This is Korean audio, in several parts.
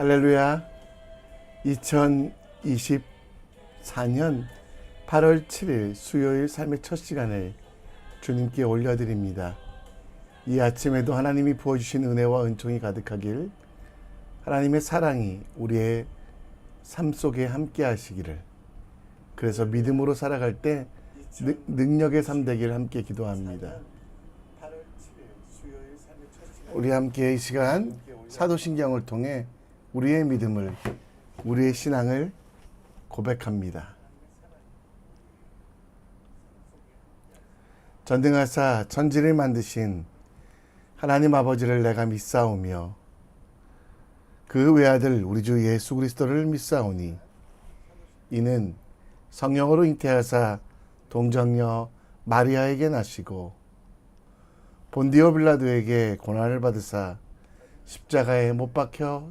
할렐루야. 2024년 8월 7일 수요일 삶의 첫 시간을 주님께 올려드립니다. 이 아침에도 하나님이 부어주신 은혜와 은총이 가득하길 하나님의 사랑이 우리의 삶 속에 함께 하시기를 그래서 믿음으로 살아갈 때 능- 능력의 삶 되기를 함께 기도합니다. 우리 함께 이 시간 사도신경을 통해 우리의 믿음을 우리의 신앙을 고백합니다. 전등하사 천지를 만드신 하나님 아버지를 내가 믿사오며 그 외아들 우리 주 예수 그리스도를 믿사오니 이는 성령으로 잉태하사 동정녀 마리아에게 나시고 본디오 빌라도에게 고난을 받으사 십자가에 못 박혀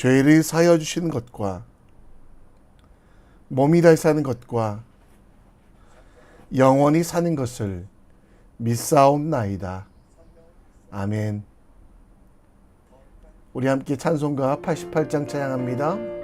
죄를 사여 주시는 것과 몸이 다시 사는 것과 영원히 사는 것을 믿사옵나이다. 아멘. 우리 함께 찬송가 88장 찬양합니다.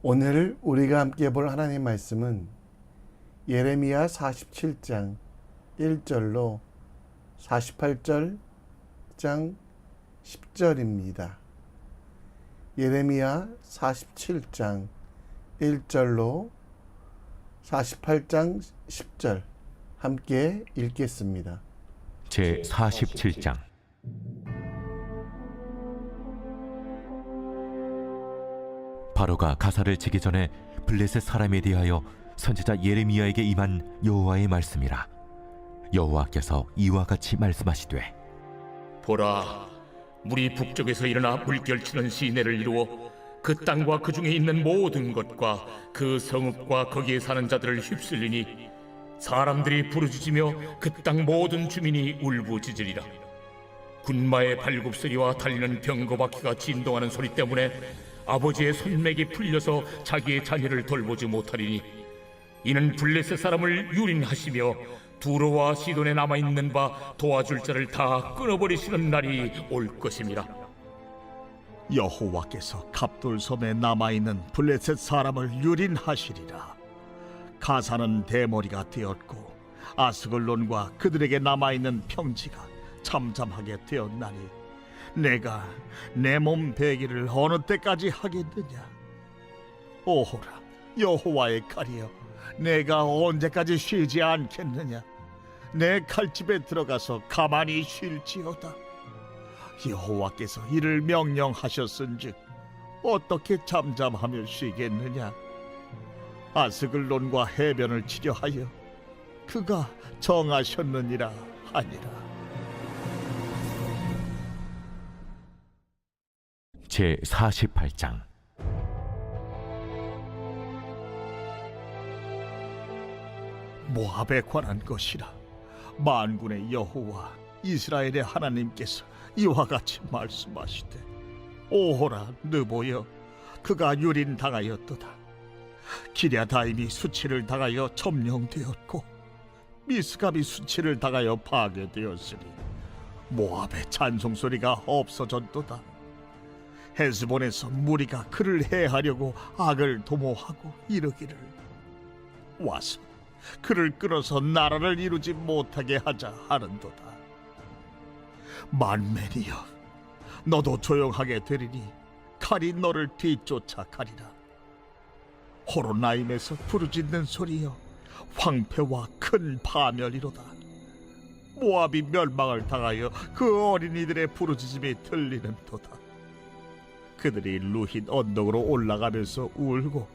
오늘 우리가 함께 볼 하나님 말씀은 예레미야 47장 1절로 48절 장 10절입니다. 예레미야 47장 1절로 48장 10절 함께 읽겠습니다. 제 47장 바로가 가사를 치기 전에 블레셋 사람에 대하여 선지자 예레미야에게 임한 여호와의 말씀이라 여호와께서 이와 같이 말씀하시되 보라, 물이 북쪽에서 일어나 물결치는 시내를 이루어 그 땅과 그 중에 있는 모든 것과 그 성읍과 거기에 사는 자들을 휩쓸리니 사람들이 부르짖으며 그 땅 모든 주민이 울부짖으리라. 군마의 발굽소리와 달리는 병거바퀴가 진동하는 소리 때문에 아버지의 손맥이 풀려서 자기의 자녀를 돌보지 못하리니 이는 블레셋 사람을 유린하시며 두로와 시돈에 남아 있는 바 도와줄 자를 다 끊어버리시는 날이 올 것임이라. 여호와께서 갑돌섬에 남아 있는 블레셋 사람을 유린하시리라. 가사는 대머리가 되었고 아스글론과 그들에게 남아 있는 평지가 잠잠하게 되었나니 내가 내몸 배기를 어느 때까지 하겠느냐? 오호라 여호와의 칼이여 내가 언제까지 쉬지 않겠느냐? 내 칼집에 들어가서 가만히 쉴지어다. 여호와께서 이를 명령하셨은즉 어떻게 잠잠하며 쉬겠느냐? 아스글론과 해변을 치려하여 그가 정하셨느니라 하니라. 제 48장. 모압에 관한 것이라 만군의 여호와 이스라엘의 하나님께서 이와 같이 말씀하시되 오호라 느보여 그가 유린 당하였도다. 기랴다임이 수치를 당하여 점령되었고 미스갑이 수치를 당하여 파괴되었으니 모압의 찬송 소리가 없어졌도다 헤스본에서 무리가 그를 해하려고 악을 도모하고 이르기를 와서 그를 끌어서 나라를 이루지 못하게 하자 하는도다. 만맨이여, 너도 조용하게 되리니 칼이 너를 뒤쫓아 가리라. 호로나임에서 부르짖는 소리여, 황폐와 큰 파멸이로다. 모압이 멸망을 당하여 그 어린이들의 부르짖음이 들리는도다. 그들이 루힌 언덕으로 올라가면서 울고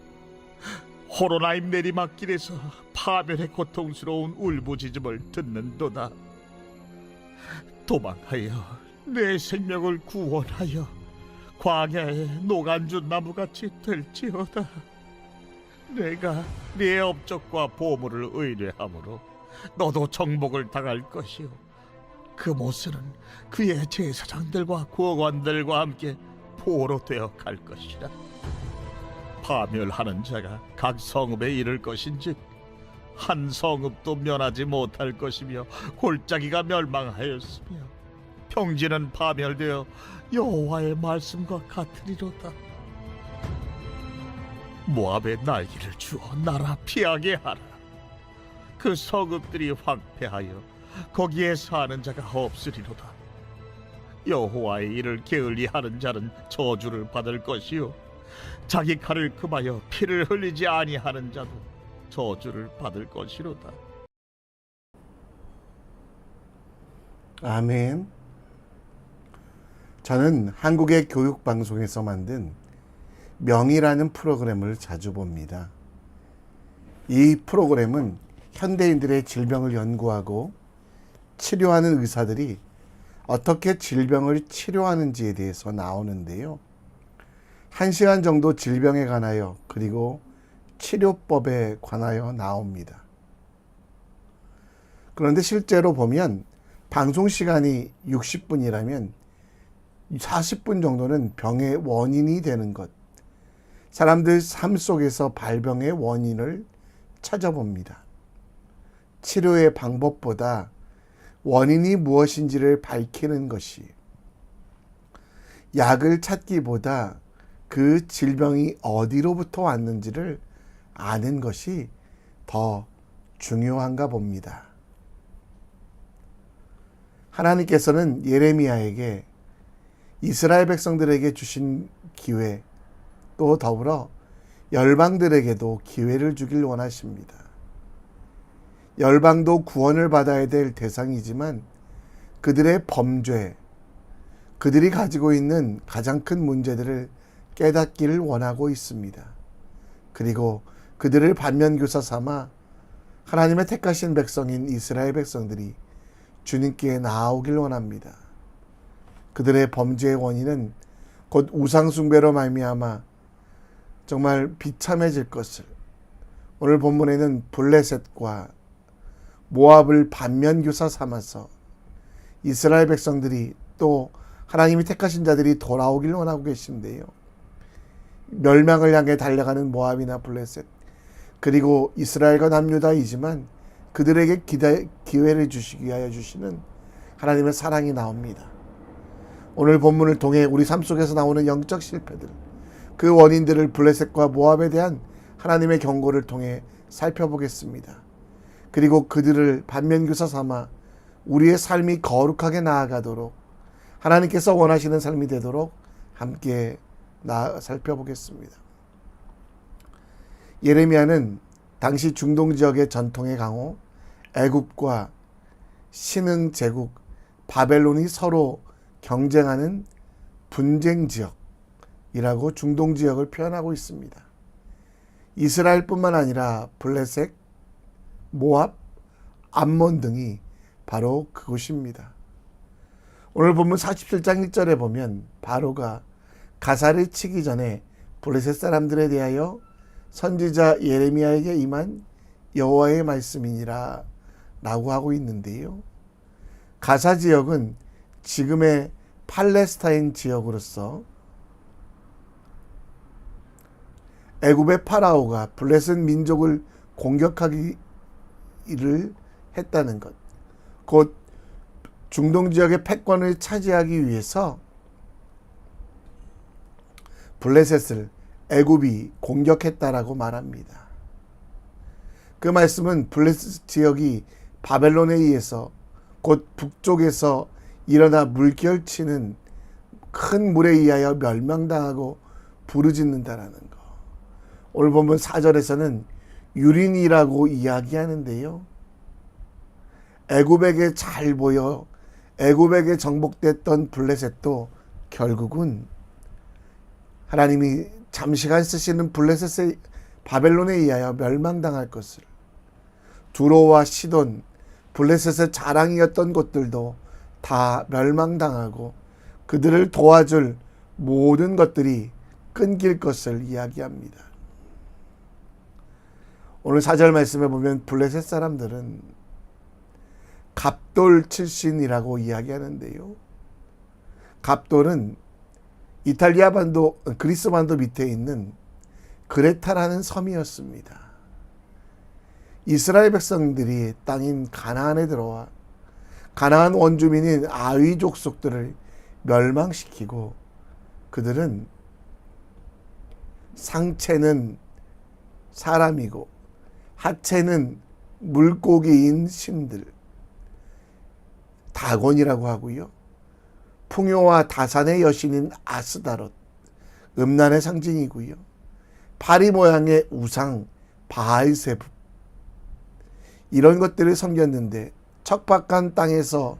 호로나임 내리막길에서 파멸의 고통스러운 울부짖음을 듣는도다. 도망하여 내 생명을 구원하여 광야의 노간주 나무같이 될지어다. 내가 네 업적과 보물을 의뢰함으로 너도 정복을 당할 것이요. 그 모습은 그의 제사장들과 구원들과 함께 포로 되어 갈 것이라. 파멸하는 자가 각 성읍에 이를 것인즉 한 성읍도 면하지 못할 것이며 골짜기가 멸망하였으며 평지는 파멸되어 여호와의 말씀과 같으리로다. 모압의 날개를 주어 나라 피하게 하라. 그 성읍들이 황폐하여 거기에 사는 자가 없으리로다 여호와의 일을 게을리하는 자는 저주를 받을 것이요 자기 칼을 금하여 피를 흘리지 아니하는 자도 저주를 받을 것이로다. 아멘. 저는 한국의 교육 방송에서 만든 명이라는 프로그램을 자주 봅니다. 이 프로그램은 현대인들의 질병을 연구하고 치료하는 의사들이 어떻게 질병을 치료하는지에 대해서 나오는데요. 한 시간 정도 질병에 관하여 그리고 치료법에 관하여 나옵니다. 그런데 실제로 보면 방송 시간이 60분이라면 40분 정도는 병의 원인이 되는 것, 사람들 삶 속에서 발병의 원인을 찾아봅니다. 치료의 방법보다 원인이 무엇인지를 밝히는 것이 약을 찾기보다 그 질병이 어디로부터 왔는지를 아는 것이 더 중요한가 봅니다. 하나님께서는 예레미야에게 이스라엘 백성들에게 주신 기회 또 더불어 열방들에게도 기회를 주길 원하십니다. 열방도 구원을 받아야 될 대상이지만 그들의 범죄, 그들이 가지고 있는 가장 큰 문제들을 깨닫기를 원하고 있습니다. 그리고 그들을 반면교사 삼아 하나님의 택하신 백성인 이스라엘 백성들이 주님께 나아오길 원합니다. 그들의 범죄의 원인은 곧 우상숭배로 말미암아 정말 비참해질 것을 오늘 본문에는 블레셋과 모압을 반면교사 삼아서 이스라엘 백성들이 블레셋도 하나님이 택하신 자들이 돌아오길 원하고 계신데요. 멸망을 향해 달려가는 모압이나 블레셋 그리고 이스라엘과 남유다이지만 그들에게 기다, 기회를 주시기 위하여 주시는 하나님의 사랑이 나옵니다. 오늘 본문을 통해 우리 삶 속에서 나오는 영적 실패들 그 원인들을 블레셋과 모압에 대한 하나님의 경고를 통해 살펴보겠습니다. 그리고 그들을 반면교사 삼아 우리의 삶이 거룩하게 나아가도록 하나님께서 원하시는 삶이 되도록 함께 나 살펴보겠습니다. 예레미야는 당시 중동 지역의 전통의 강호 애굽과 신흥 제국 바벨론이 서로 경쟁하는 분쟁 지역이라고 중동 지역을 표현하고 있습니다. 이스라엘뿐만 아니라 블레셋, 모압, 암몬 등이 바로 그곳입니다. 오늘 본문 47장 1절에 보면 바로가 가사를 치기 전에 블레셋 사람들에 대하여 선지자 예레미야에게 임한 여호와의 말씀이니라 라고 하고 있는데요. 가사 지역은 지금의 팔레스타인 지역으로서 애굽의 파라오가 블레셋 민족을 공격하기 를 했다는 것. 곧 중동 지역의 패권을 차지하기 위해서 블레셋을 애굽이 공격했다라고 말합니다. 그 말씀은 블레셋 지역이 바벨론에 의해서 곧 북쪽에서 일어나 물결치는 큰 물에 의하여 멸망당하고 부르짖는다라는 거. 오늘 보면 4절에서는 유린이라고 이야기하는데요. 애굽에게 잘 보여 애굽에게 정복됐던 블레셋도 결국은 하나님이 잠시간 쓰시는 블레셋의 바벨론에 의하여 멸망당할 것을 두로와 시돈 블레셋의 자랑이었던 곳들도 다 멸망당하고 그들을 도와줄 모든 것들이 끊길 것을 이야기합니다. 오늘 사절 말씀에 보면 블레셋 사람들은 갑돌 출신이라고 이야기하는데요. 갑돌은 이탈리아 반도, 그리스 반도 밑에 있는 그레타라는 섬이었습니다. 이스라엘 백성들이 땅인 가나안에 들어와 가나안 원주민인 아위 족속들을 멸망시키고 그들은 상체는 사람이고 하체는 물고기인 신들 다곤이라고 하고요. 풍요와 다산의 여신인 아스다롯 음란의 상징이고요. 파리 모양의 우상 바알세부 이런 것들을 섬겼는데 척박한 땅에서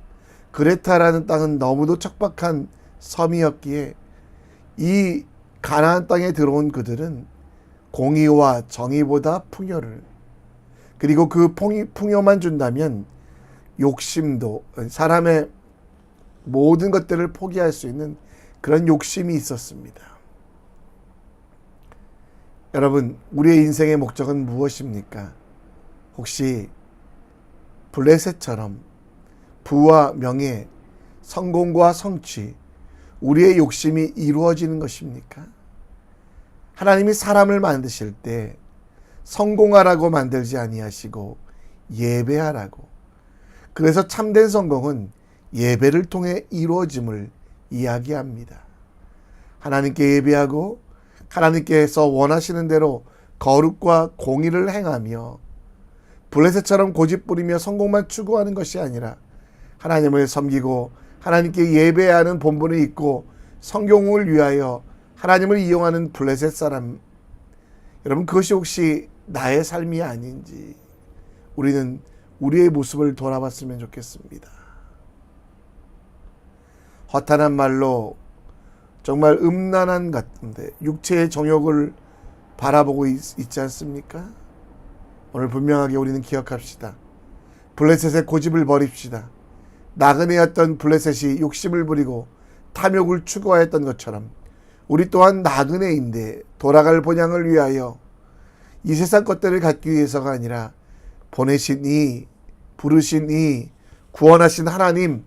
그레타라는 땅은 너무도 척박한 섬이었기에 이 가나안 땅에 들어온 그들은 공의와 정의보다 풍요를 그리고 그 풍요만 준다면 욕심도 사람의 모든 것들을 포기할 수 있는 그런 욕심이 있었습니다. 여러분, 우리의 인생의 목적은 무엇입니까? 혹시 블레셋처럼 부와 명예, 성공과 성취, 우리의 욕심이 이루어지는 것입니까? 하나님이 사람을 만드실 때 성공하라고 만들지 아니하시고 예배하라고. 그래서 참된 성공은 예배를 통해 이루어짐을 이야기합니다. 하나님께 예배하고 하나님께서 원하시는 대로 거룩과 공의를 행하며 블레셋처럼 고집부리며 성공만 추구하는 것이 아니라 하나님을 섬기고 하나님께 예배하는 본분이 있고 성경을 위하여 하나님을 이용하는 블레셋 사람 여러분 그것이 혹시 나의 삶이 아닌지 우리는 우리의 모습을 돌아봤으면 좋겠습니다. 허탄한 말로 정말 음란한 같은데 육체의 정욕을 바라보고 있, 있지 않습니까? 오늘 분명하게 우리는 기억합시다. 블레셋의 고집을 버립시다. 나그네였던 블레셋이 욕심을 부리고 탐욕을 추구하였던 것처럼 우리 또한 나그네인데 돌아갈 본향을 위하여 이 세상 것들을 갖기 위해서가 아니라 보내신 이 부르신 이 구원하신 하나님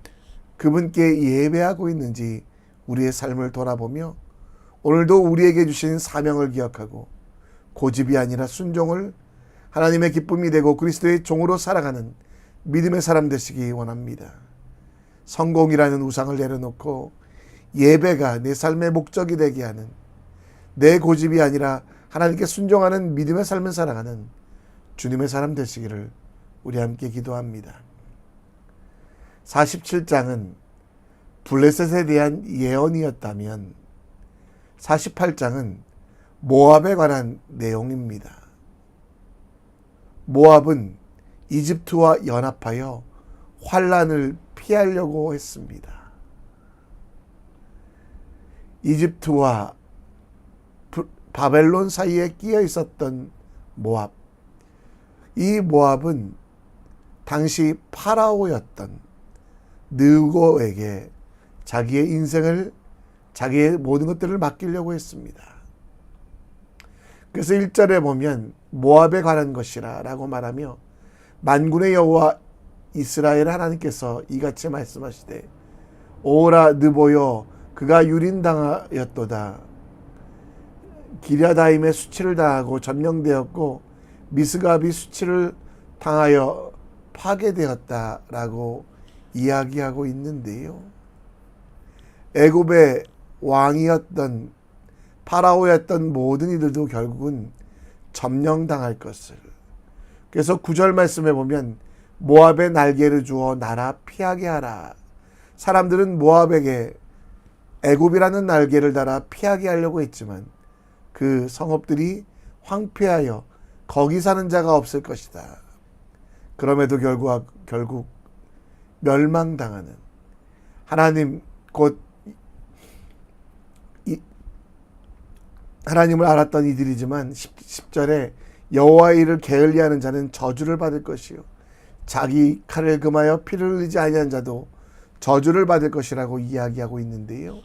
그분께 예배하고 있는지 우리의 삶을 돌아보며 오늘도 우리에게 주신 사명을 기억하고 고집이 아니라 순종을 하나님의 기쁨이 되고 그리스도의 종으로 살아가는 믿음의 사람 되시기 원합니다. 성공이라는 우상을 내려놓고 예배가 내 삶의 목적이 되게 하는 내 고집이 아니라 하나님께 순종하는 믿음의 삶을 살아가는 주님의 사람 되시기를 우리 함께 기도합니다. 47장은 블레셋에 대한 예언이었다면 48장은 모압에 관한 내용입니다. 모압은 이집트와 연합하여 환란을 피하려고 했습니다. 이집트와 부- 바벨론 사이에 끼어 있었던 모압. 이 모압은 당시 파라오였던 느고에게 자기의 인생을 자기의 모든 것들을 맡기려고 했습니다. 그래서 1절에 보면 모압에 관한 것이라 라고 말하며 만군의 여호와 이스라엘 하나님께서 이같이 말씀하시되 오라 느보여 그가 유린당하였도다 기랴다임의 수치를 당하고 점령되었고 미스갑이 수치를 당하여 파괴되었다라고 이야기하고 있는데요. 애굽의 왕이었던 파라오였던 모든 이들도 결국은 점령당할 것을. 그래서 구절 말씀에 보면 모압의 날개를 주어 나라 피하게 하라. 사람들은 모압에게 애굽이라는 날개를 달아 피하게 하려고 했지만 그 성읍들이 황폐하여 거기 사는 자가 없을 것이다. 그럼에도 결국 결국 멸망당하는 하나님 곧 이- 하나님을 알았던 이들이지만 10, 절에 여호와의 일을 게을리하는 자는 저주를 받을 것이요 자기 칼을 금하여 피를 흘리지 아니한 자도 저주를 받을 것이라고 이야기하고 있는데요.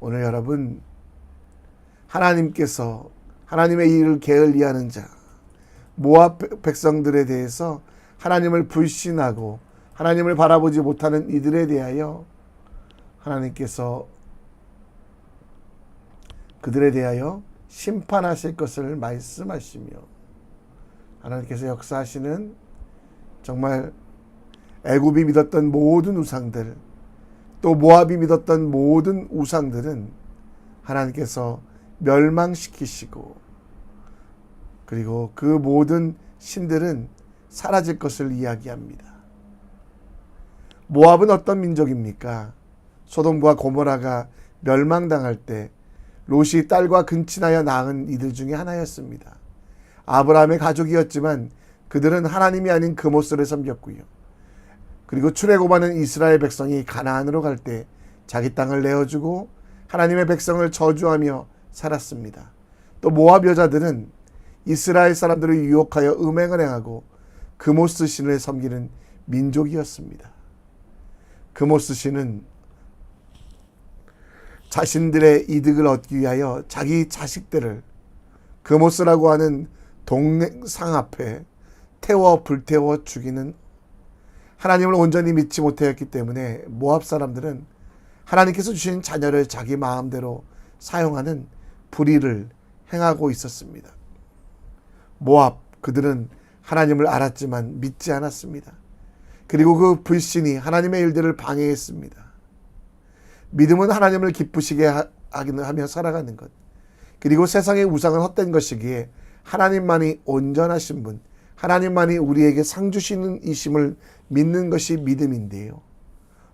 오늘 여러분 하나님께서 하나님의 일을 게을리하는 자 모압 백성들에 대해서 하나님을 불신하고 하나님을 바라보지 못하는 이들에 대하여 하나님께서 그들에 대하여 심판하실 것을 말씀하시며 하나님께서 역사하시는 정말 애굽이 믿었던 모든 우상들 또 모압이 믿었던 모든 우상들은 하나님께서 멸망시키시고 그리고 그 모든 신들은 사라질 것을 이야기합니다. 모압은 어떤 민족입니까? 소돔과 고모라가 멸망당할 때 롯이 딸과 근친하여 낳은 이들 중에 하나였습니다. 아브라함의 가족이었지만 그들은 하나님이 아닌 그모스를 섬겼고요. 그리고 출애굽하는 이스라엘 백성이 가나안으로 갈 때 자기 땅을 내어주고 하나님의 백성을 저주하며 살았습니다. 또 모압 여자들은 이스라엘 사람들을 유혹하여 음행을 행하고 그모스 신을 섬기는 민족이었습니다. 그모스 신은 자신들의 이득을 얻기 위하여 자기 자식들을 그모스라고 하는 동상 앞에 태워 불태워 죽이는 하나님을 온전히 믿지 못하였기 때문에 모압 사람들은 하나님께서 주신 자녀를 자기 마음대로 사용하는 불의를 행하고 있었습니다. 모압 그들은 하나님을 알았지만 믿지 않았습니다. 그리고 그 불신이 하나님의 일들을 방해했습니다. 믿음은 하나님을 기쁘시게 하며 살아가는 것. 그리고 세상의 우상은 헛된 것이기에 하나님만이 온전하신 분, 하나님만이 우리에게 상 주시는 이심을 믿는 것이 믿음인데요.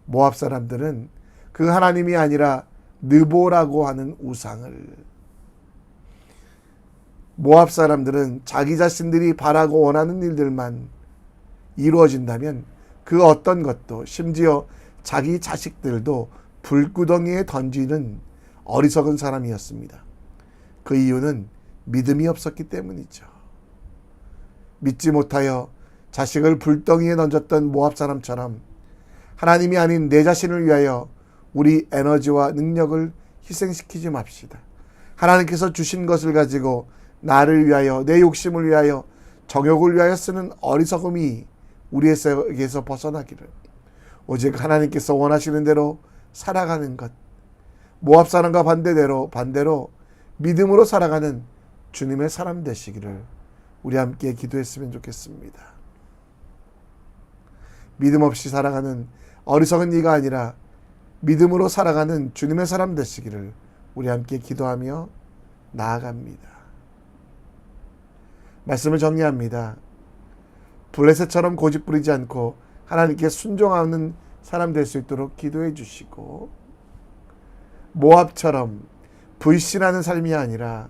모압 사람들은 그 하나님이 아니라 느보라고 하는 우상을 모압 사람들은 자기 자신들이 바라고 원하는 일들만 이루어진다면 그 어떤 것도 심지어 자기 자식들도 불구덩이에 던지는 어리석은 사람이었습니다. 그 이유는 믿음이 없었기 때문이죠. 믿지 못하여 자식을 불덩이에 던졌던 모압 사람처럼 하나님이 아닌 내 자신을 위하여 우리 에너지와 능력을 희생시키지 맙시다. 하나님께서 주신 것을 가지고 나를 위하여 내 욕심을 위하여 정욕을 위하여 쓰는 어리석음이 우리에게서 벗어나기를 오직 하나님께서 원하시는 대로 살아가는 것. 모압 사람과 반대대로 반대로 믿음으로 살아가는 주님의 사람 되시기를 우리 함께 기도했으면 좋겠습니다. 믿음 없이 살아가는 어리석은 이가 아니라 믿음으로 살아가는 주님의 사람 되시기를 우리 함께 기도하며 나아갑니다. 말씀을 정리합니다. 블레셋처럼 고집 부리지 않고 하나님께 순종하는 사람 될 수 있도록 기도해 주시고 모압처럼 불신하는 삶이 아니라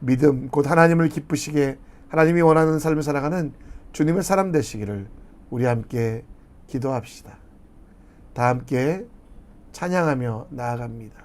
믿음 곧 하나님을 기쁘시게 하나님이 원하는 삶을 살아가는 주님의 사람 되시기를 우리 함께 기도합시다. 다 함께 찬양하며 나아갑니다.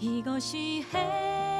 이것이 행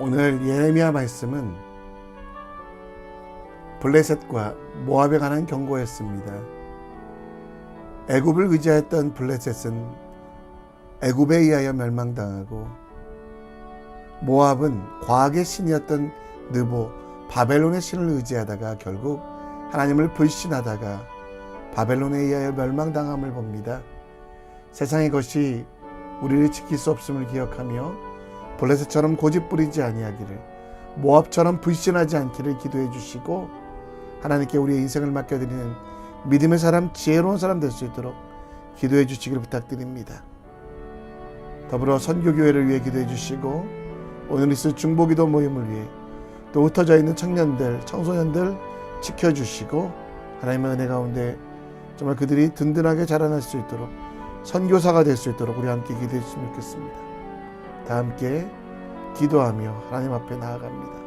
오늘 예레미야 말씀은 블레셋과 모압에 관한 경고였습니다. 애굽을 의지하였던 블레셋은 애굽에 의하여 멸망당하고 모압은 과학의 신이었던 느보 바벨론의 신을 의지하다가 결국 하나님을 불신하다가 바벨론에 의하여 멸망당함을 봅니다. 세상의 것이 우리를 지킬 수 없음을 기억하며 블레셋처럼 고집 부리지 아니하기를 모압처럼 불신하지 않기를 기도해 주시고 하나님께 우리의 인생을 맡겨드리는 믿음의 사람, 지혜로운 사람 될 수 있도록 기도해 주시기를 부탁드립니다. 더불어 선교교회를 위해 기도해 주시고 오늘 있을 중보기도 모임을 위해 또 흩어져 있는 청년들, 청소년들 지켜주시고 하나님의 은혜 가운데 정말 그들이 든든하게 자라날 수 있도록 선교사가 될 수 있도록 우리 함께 기도해 주시면 좋겠습니다. 다 함께 기도하며 하나님 앞에 나아갑니다.